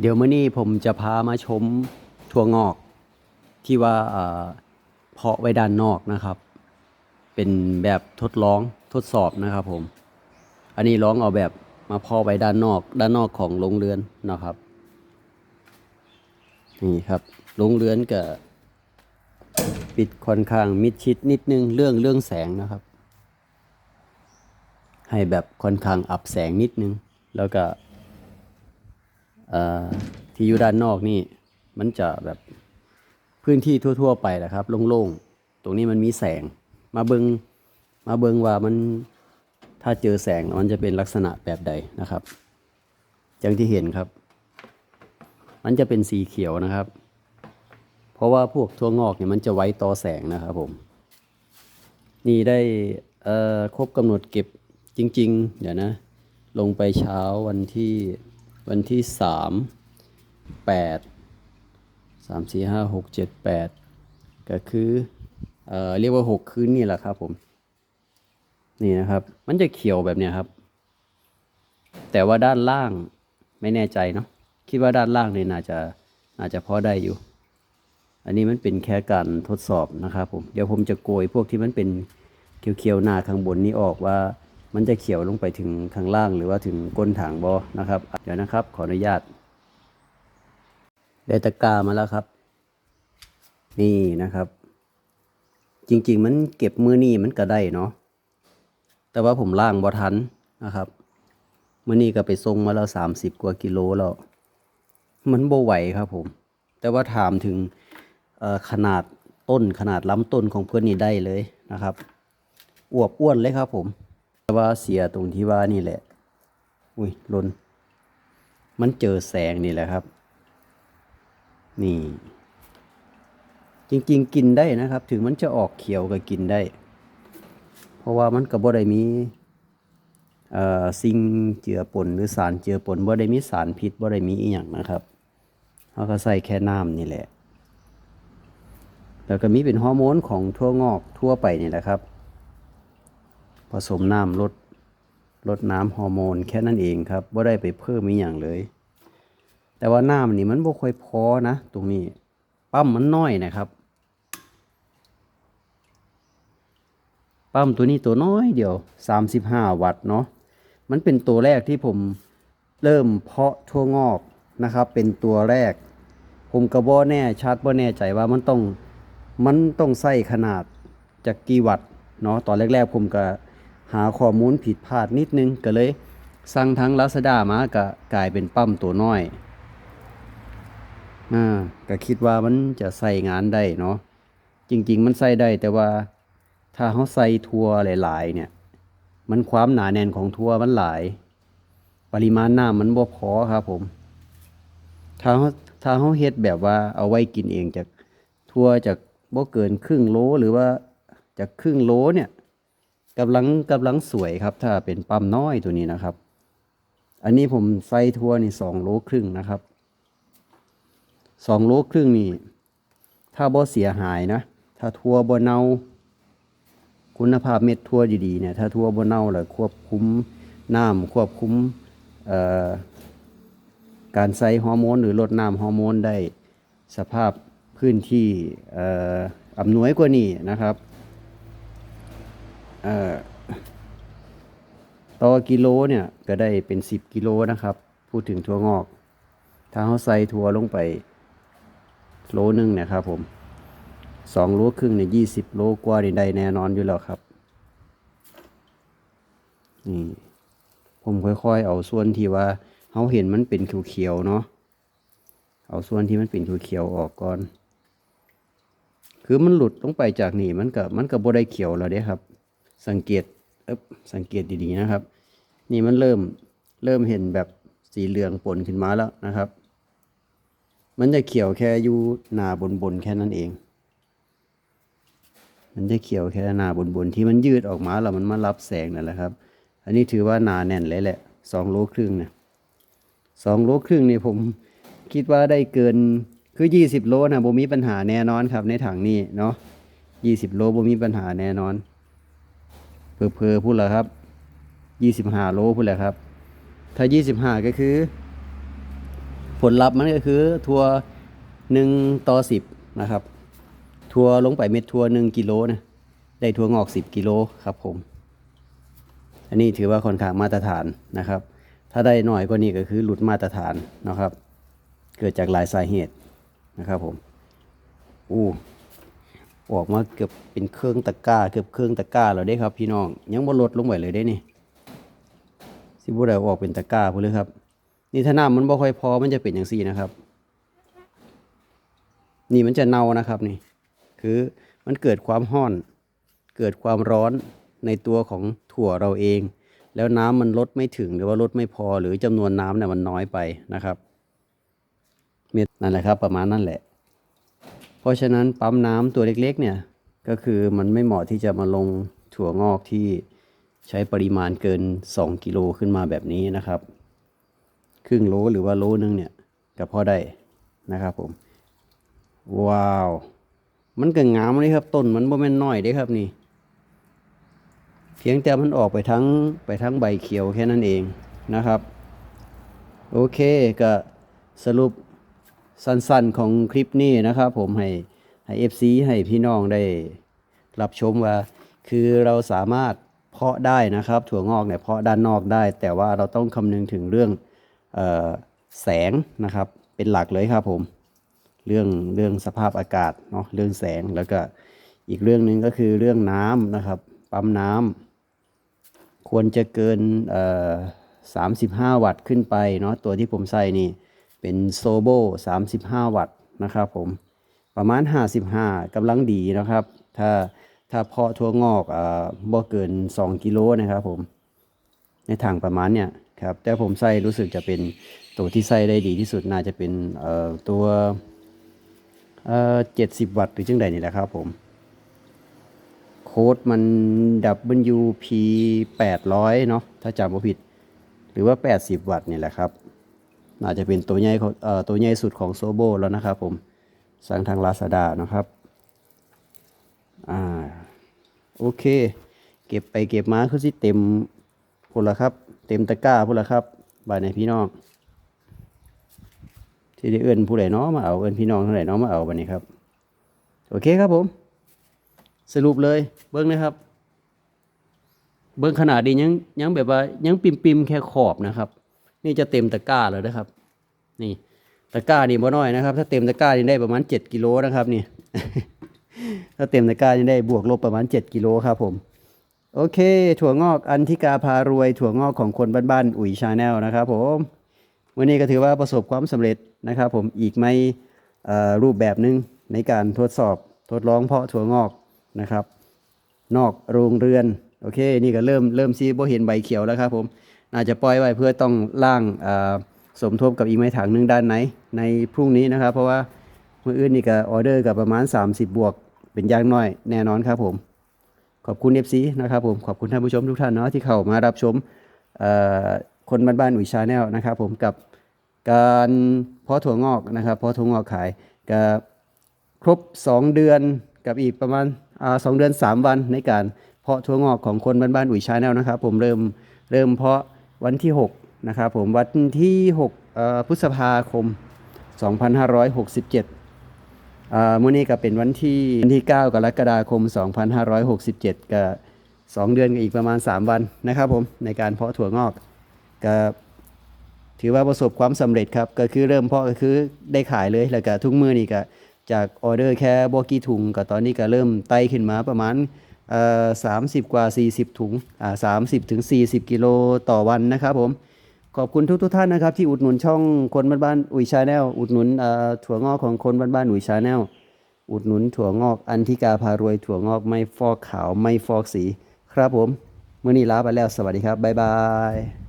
เดี๋ยวมื้อนี้ผมจะพามาชมถั่วงอกที่ว่าเพาะไว้ด้านนอกนะครับ เป็นแบบทดลองทดสอบนะครับผม อันนี้ลองเอาแบบมาเพาะไว้ด้านนอก ด้านนอกของโรงเรือนนะครับนี่ครับโรงเรือนก็ปิดค่อนข้างมิดชิดนิดนึงเรื่องเรื่องแสงนะครับ ให้แบบค่อนข้างอับแสงนิดนึง แล้วก็ ที่อยู่ด้านนอกนี่ มันจะแบบพื้นที่ทั่ว ๆ ไปแหละครับ โล่งๆ ตรงนี้มันมีแสง มาเบิงมาเบิงว่ามันถ้าเจอแสงมันจะเป็นลักษณะแบบใดนะครับ อย่างที่เห็นครับ มันจะเป็นสีเขียวนะครับ เพราะว่าพวกทั่วงอกเนี่ยมันจะไว้ต่อแสงนะครับผม นี่ได้ครบกำหนดเก็บจริง ๆ เดี๋ยวนะ ลงไปเช้าวันที่ วันที่สามแปดสามสี่ห้าหกเจ็ดแปดก็คือเอ่อเรียกว่าหกคืนนี่แหละครับผม นี่นะครับ มันจะเขียวแบบเนี้ยครับ แต่ว่าด้านล่างไม่แน่ใจเนาะคิดว่าด้านล่างเนี่ยน่าจะน่าจะพอได้อยู่ อันนี้มันเป็นแค่การทดสอบนะครับผม เดี๋ยวผมจะโกยพวกที่มันเป็นเขียวๆหน้าข้างบนนี้ออกว่า มันจะเขียวลงไปถึงข้างล่างหรือว่าถึงก้นถังบอนะครับ เดี๋ยวนะครับ ขออนุญาตได้ตะกร้ามาแล้วครับ นี่นะครับ จริง ๆ มันเก็บมือนี่มันก็ได้เนาะแต่ว่าผมล่างบ่ทันนะครับมือนี่ก็ไปส่งมาแล้วสามสิบกว่ากิโลแล้ว มันบ่ไหวครับผม แต่ว่าถามถึงขนาดต้นขนาดลำต้นของเพื่อนนี่ได้เลยนะครับ อวบอ้วนเลยครับผม ว่าเสียตรงที่ว่านี่แหละ อุ้ยลน มันเจอแสงนี่แหละครับ นี่ จริง ๆ กินได้นะครับ ถึงมันจะออกเขียวก็กินได้ เพราะว่ามันก็บ่ได้มีเอ่อสิ่งเจือปนหรือสารเจือปนบ่ได้มีสารพิษบ่ได้มีอีหยังนะครับเขาก็ใส่แค่น้ำนี่แหละ แล้วก็มีเป็นฮอร์โมนของทั่วงอกทั่วไปนี่แหละครับ ผสมน้ำลดลดน้ำฮอร์โมนแค่นั้นเองครับว่าได้ไปเพิ่มอีอย่างเลย แต่ว่าน้ำนี่มันบ่ค่อยพอนะ ตรงนี้ปั๊มมันน้อยนะครับ ปั๊มตัวนี้ตัวน้อยเดียว 35 วัตต์เนาะมันเป็นตัวแรกที่ผมเริ่มเพาะทั่วงอกนะครับ เป็นตัวแรก ผมก็บ่แน่ชัดบ่แน่ใจว่ามันต้องมันต้องใส่ขนาดจากกี่วัตต์เนาะตอนแรกๆผมก็ หาข้อมูลผิดพลาดนิดนึงก็เลย สั่งทั้งลาซาด้ามาก็กลายเป็นปั๊มตัวน้อยอ่าก็คิดว่ามันจะใส่งานได้เนาะจริง ๆ มันใส่ได้แต่ว่าถ้าเขาใส่ทัวหลาย ๆ เนี่ย มันความหนาแน่นของทัวมันหลาย ปริมาณน้ำมันบ่พอครับผม ถ้าเขาถ้าเขาเฮ็ดแบบว่าเอาไว้กินเองจากทั่วจากบ่เกินครึ่งโลหรือว่าจากครึ่งโลเนี่ย กำลังกำลังสวยครับ ถ้าเป็นปั๊มน้อยตัวนี้นะครับ อันนี้ผมใส่ทั่วนี่สองโลครึ่งนะครับสองโลครึ่งนี่ถ้าบ่เสียหายนะ ถ้าทัวบ่เน่าคุณภาพเม็ดทัวดีๆเนี่ยถ้าทัวบ่เน่าแล้วควบคุมน้ำควบคุมการใส่ฮอร์โมนหรือลดน้ำฮอร์โมนได้สภาพพื้นที่อออำนวยกว่านี้นะครับ ต่อกิโลเนี่ยก็ได้เป็น 10 กิโลนะครับ พูดถึงถั่วงอก ถ้าเขาใส่ถั่วลงไปโลนึงเนี่ยครับผมสองโลครึ่งเนี่ยยี่สิบโลกว่านี่ได้แน่นอนอยู่แล้วครับ นี่ ผมค่อยๆ เอาส่วนที่ว่าเขาเห็นมันเป็นเขียวๆเนาะ เอาส่วนที่มันเป็นเขียวๆออกก่อน คือมันหลุดลงไปจากนี่มันก็มันก็บ่ได้เขียวแล้วเด้ครับ สังเกตเอ๊บสังเกตดีๆนะครับ นี่มันเริ่มเริ่มเห็นแบบสีเหลืองปนขึ้นมาแล้วนะครับ มันจะเขียวแค่อยู่หนาบนๆแค่นั้นเอง มันจะเขียวแค่หนาบนๆที่มันยืดออกมาแล้วมันมารับแสงนั่นแหละครับ อันนี้ถือว่าหนาแน่นเลยแหละสองโลครึ่งนี่ยสองโลครึ่งนี่ผมคิดว่าได้เกินคือยี่สิบโลนะบ่มีปัญหาแน่นอนครับในถังนี้เนาะยี่สิบโลบ่มีปัญหาแน่นอน เพอเพอพูดแล้วครับยี่สิบห้าโลพูดแล้วครับ ถ้ายี่สิบห้าก็คือ ผลลัพธ์มันก็คือ ทัวหนึ่งต่อสิบนะครับ ทัวลงไปเม็ดทัวหนึ่งกิโลนะได้ทัวงอกสิบกิโลครับผม อันนี้ถือว่าค่อนข้างมาตรฐานนะครับ ถ้าได้หน่อยกว่านี้ก็คือหลุดมาตรฐานนะครับ เกิดจากหลายสาเหตุนะครับผมอู้ ออกมาเกือบเป็นเครื่องตะกร้าเกือบเครื่องตะกร้าแล้วได้ครับ พี่น้องยังบ่ลดลงไปเลยได้นี่สิบุได้ออกเป็นตะกร้าพูเลยครับ นี่ถ้าน้ำมันบ่ค่อยพอมันจะเป็นอย่างซี่นะครับ นี่มันจะเน่านะครับนี่ คือมันเกิดความห้อน เกิดความร้อนในตัวของถั่วเราเอง แล้วน้ำมันลดไม่ถึงหรือว่าลดไม่พอหรือจำนวนน้ำเนี่ยมันน้อยไปนะครับเม็ดนั่นแหละครับ ประมาณนั่นแหละ เพราะฉะนั้นปั๊มน้ำตัวเล็กๆเนี่ยก็คือมันไม่เหมาะที่จะมาลงถั่วงอกที่ใช้ปริมาณเกิน 2 กิโลขึ้นมาแบบนี้นะครับ ครึ่งโลหรือว่าโลนึงเนี่ยก็พอได้นะครับผม ว้าว มันก็งามเลยครับต้นมันบ่แม่นน้อยเด้ครับนี่ เพียงแต่มันออกไปทั้งไปทั้งใบเขียวแค่นั้นเองนะครับ โอเคก็สรุป สั้นๆของคลิปนี้นะครับ ผมให้ให้ FC ให้พี่น้องได้รับชมว่า คือเราสามารถเพาะได้นะครับ ถั่วงอกเนี่ยเพาะด้านนอกได้ แต่ว่าเราต้องคำนึงถึงเรื่องออแสงนะครับ เป็นหลักเลยครับผมเรื่องเรื่องสภาพอากาศเนาะเรื่องแสงแล้วก็อีกเรื่องหนึ่งก็คือเรื่องน้ำนะครับ ปั๊มน้ำควรจะเกินเอ่อ35วัตต์ขึ้นไปเนาะตัวที่ผมใส่นี่ เป็นโซโบ35 วัตต์นะครับผมประมาณ 55กำลังดีนะครับ ถ้าถ้าเพาะทั่วงอกอ่บ่เกิน 2 กิโลนะครับผม ในถังประมาณเนี่ยครับ แต่ผมใส่รู้สึกจะเป็นตัวที่ใส่ได้ดีที่สุดน่าจะเป็นเอ่อตัวเอ่อเจ็ดสิบวัตต์หรือจังใดนี่แหละครับผมโค้ดมัน WP 800 เนาะถ้าจำไม่ผิด หรือว่า 80 วัตต์นี่แหละครับ น่าจะเป็นตัวใหญ่ตัวใหญ่สุดของโซโบแล้วนะครับผมสั่งทาง Lazada นะครับอ่าโอเค เก็บไปเก็บมาคือสิเต็มพุ่นละครับ เต็มตะกร้าพุ่นละครับบายในพี่น้องที่ได้เอื้อนผู้ใดเนาะมาเอาเอื้อนพี่น้องเท่าไหร่เนาะมาเอาวันนี้ครับ โอเคครับผม สรุปเลยเบิ้งนะครับ เบิ้งขนาดดียังยังแบบว่ายังปิมปิมๆแค่ขอบนะครับ นี่จะเต็มตะกร้าแล้วนะครับ นี่ตะกร้านี่บ่น้อยนะครับ ถ้าเต็มตะกร้านี่ได้ประมาณเจ็ดกิโลนะครับนี่ ถ้าเต็มตะกร้านี่ได้บวกลบประมาณเจ็ดกิโลครับผม โอเค ถั่วงอกอันทิกาพารวย ถั่วงอกของคนบ้านๆอุ๋ยชาแนลนะครับผมวันนี้ก็ถือว่าประสบความสำเร็จนะครับ ผมอีกไม่อ่อรูปแบบหนึ่งในการทดสอบทดลองเพาะถั่วงอกนะครับ นอกโรงเรือน โอเค นี่ก็เริ่มเริ่มซีโบเห็นใบเขียวแล้วครับผม น่าจจะปล่อยไว้เพื่อต้องล่างสมทบกับอีกไม้ถังหนึ่งด้านไหนในพรุ่งนี้นะครับ เพราะว่าเมื่ออื่นนี่ก็ออเดอร์กับประมาณ 30 บวก เป็นอย่างน้อยแน่นอนครับผม ขอบคุณ FC นะครับผมขอบคุณท่านผู้ชมทุกท่านเนาะที่เข้ามารับชมคนบ้านๆอุ๋ยชาแนลนะครับผมกับการเพาะถั่วงอกนะครับเพาะถั่วงอกขายก็ครบ 2 เดือนกับอีกประมาณอสองเดือน 3 วันในการเพาะถั่วงอกของคนบ้านๆอุ๋ยชาแนลนะครับผมเริ่มเริ่มเพาะ วันที่6นะครับผมวันที่6พฤษภาคม 2567อ่ามื้อนี้ก็เป็นวันที่วันที่ 9 กรกฎาคม 2567ก็2เดือนกับอีกประมาณ 3 วันนะครับผมในการเพาะถั่วงอกก็ถือว่าประสบความสำเร็จครับก็คือเริ่มเพาะก็คือได้ขายเลยแล้วก็ทุกมื้อนี่ก็จากออเดอร์แค่บ่กี่ถุงก็ตอนนี้ก็เริ่มไต่ขึ้นมาประมาณ สามสิบกว่า 40 ถุงอ่า30ถึง40กิโลต่อวันนะครับผมขอบคุณทุกทุกท่านนะครับ ที่อุดหนุนช่องคนบ้านบ้านอุ๋ยชาแนลอุดหนุนถั่วงอกของคนบ้านบ้านอุ๋ยชาแนลอุดหนุนถั่วงอกอันทิกาพารวยถั่วงอกไม่ฟอกขาวไม่ฟอกสี ครับผมเมื่อนี้ลาไปแล้วสวัสดีครับบ๊ายบาย